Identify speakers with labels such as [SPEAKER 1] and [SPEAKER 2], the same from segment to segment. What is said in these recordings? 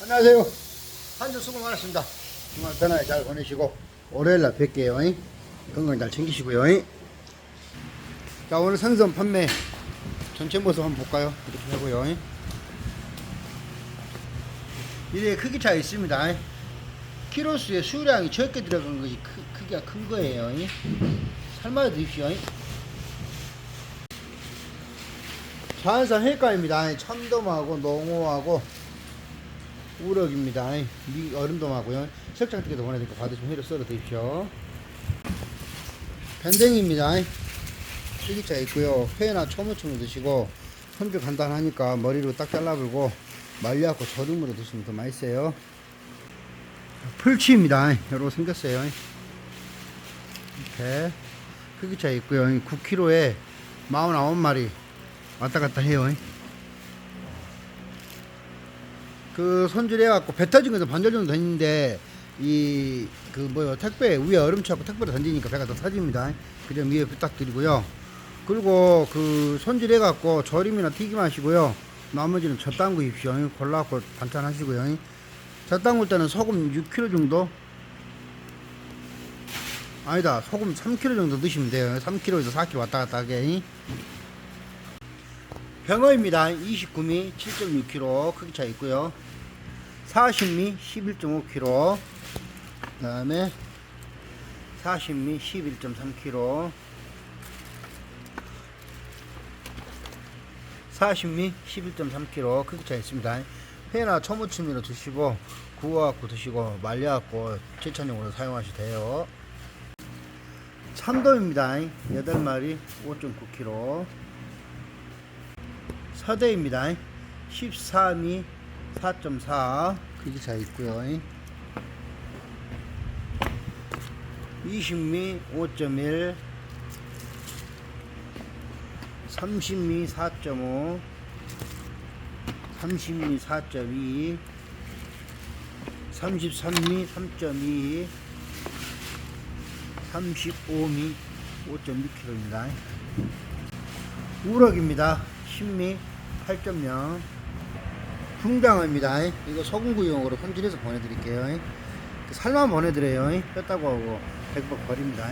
[SPEAKER 1] 안녕하세요. 한 주 수고 많았습니다. 주말 편하게 잘 보내시고 월요일날 뵐게요. 잉? 건강 잘 챙기시고요. 잉? 자 오늘 생선 판매 전체 모습 한번 볼까요? 이렇게 하고요. 잉? 이게 크기 차이 있습니다. 잉? 키로수의 수량이 적게 들어간 것이 크, 크기가 큰 거예요. 잉? 삶아 드십시오. 잉? 자연산 횟감입니다. 참돔하고 농어하고 우럭입니다. 미 얼음돔하고요. 석장 뜨개도 보내드니까 받으시면 회로 썰어 드십시오. 밴댕입니다. 찌기차 있고요. 회나 초무침을 드시고 손질 간단하니까 머리로 딱 잘라불고 말려갖고 저름으로 드시면 더 맛있어요. 풀치입니다. 이렇게 생겼어요. 이렇게 크기차 있고요. 9kg에 49마리 왔다 갔다 해요. 그 손질해갖고 배 터진 것도 반절 정도 됐는데 이 그 뭐요 택배 위에 얼음 차고 택배로 던지니까 배가 더 터집니다. 그점 위에 부탁드리고요. 그리고 그 손질해갖고 절임이나 튀김 하시고요. 나머지는 젖 담그십시오. 골라갖고 반찬하시고요. 젖 담글 때는 소금 6kg 정도 아니다 소금 3kg 정도 넣으시면 돼요 3kg에서 4kg 왔다 갔다 하게 병어입니다 29미 7.6kg 크기 차 있고요 40미 11.5kg 그 다음에 40미 11.3kg 40미 11.3kg 크기 차 있습니다. 회나 초무침으로 드시고 구워갖고 드시고 말려갖고 제찬용으로 사용하셔도 돼요. 참돔입니다. 8마리 5.9kg 서대입니다. 14미 4.4 크기 차 있고요. 20미 5.1 30미 4.5 30미 4.2 33미 3.2 35미 5.6kg입니다. 우럭입니다. 10미 8.0 풍장어입니다. 이거 소금구이용으로 손질해서 보내드릴게요. 살만 보내드려요. 뺐다고 하고 100번 버립니다.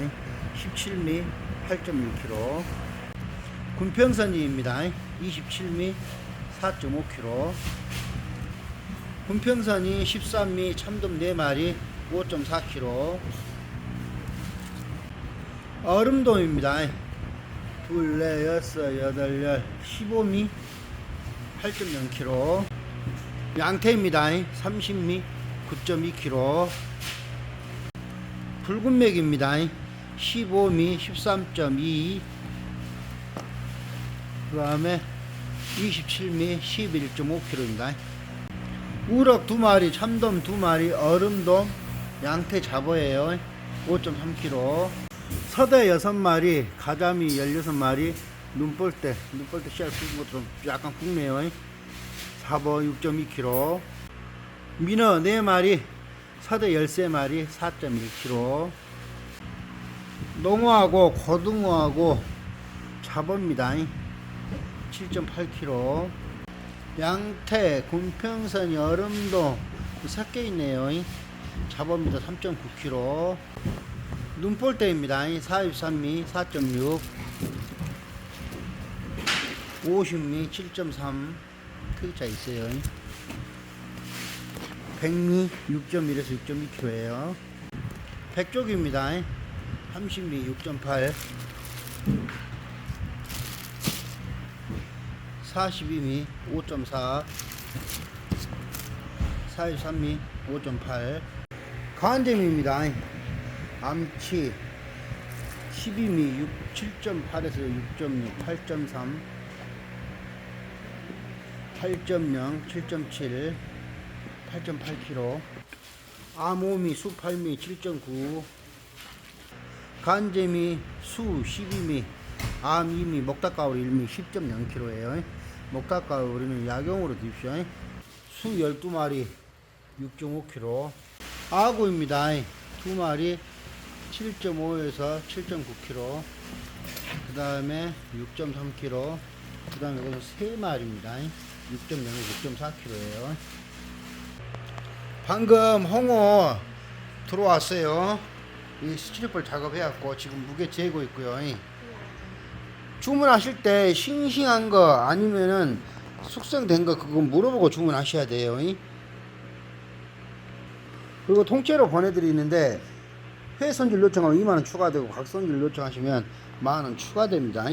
[SPEAKER 1] 17미 8.1kg 군평선이입니다. 27미 4.5kg 군평선이 13미 참돔 4마리 5.4kg 얼음돔입니다. 둘, 넷, 여섯, 여덟, 열 15미 8.0kg 양태입니다 30미 9.2kg 붉은 맥입니다 15미 13.2 그 다음에 27미 11.5kg입니다. 우럭 두 마리, 참돔 두 마리, 얼음돔, 양태 잡어예요. 5.3kg. 서대 여섯 마리, 가자미 16마리, 눈볼대, 눈볼대 씨알 굵은 것도 좀 약간 굵네요. 잡어 6.2kg. 민어 4마리, 서대 13마리, 4.1kg. 농어하고 고등어하고 잡어입니다. 7.8kg 양태, 군평선, 여름도 섞여 있네요. 잡어입니다. 3.9kg 눈볼대입니다. 43미 4.6 50미 7.3 크기차 있어요. 100미 6.1에서 6.2kg에요. 백쪽입니다. 30미 6.8 42미 5.4 43미 5.8 간잼입니다. 암치 12미 6, 7.8에서 6.6 8.3 8.0 7.7 8.8kg 암호미 수 8미 7.9 간잼이 수 12미 암 2미 먹닭가오리 1미 10.0kg에요. 먹닭가오리는 약용으로 드십시오 수 12마리 6.5kg 아구입니다. 두 마리 7.5에서 7.9kg 그 다음에 6.3kg 그 다음에 이것은 세 마리입니다 6.0에서 6.4kg예요 방금 홍어 들어왔어요. 이 스트리플 작업해갖고 지금 무게 재고 있고요. 주문하실 때 싱싱한 거 아니면은 숙성된 거 그거 물어보고 주문하셔야 돼요. 그리고 통째로 보내드리는데 회 손질 요청하면 2만원 추가되고 각 손질 요청하시면 만원 추가됩니다.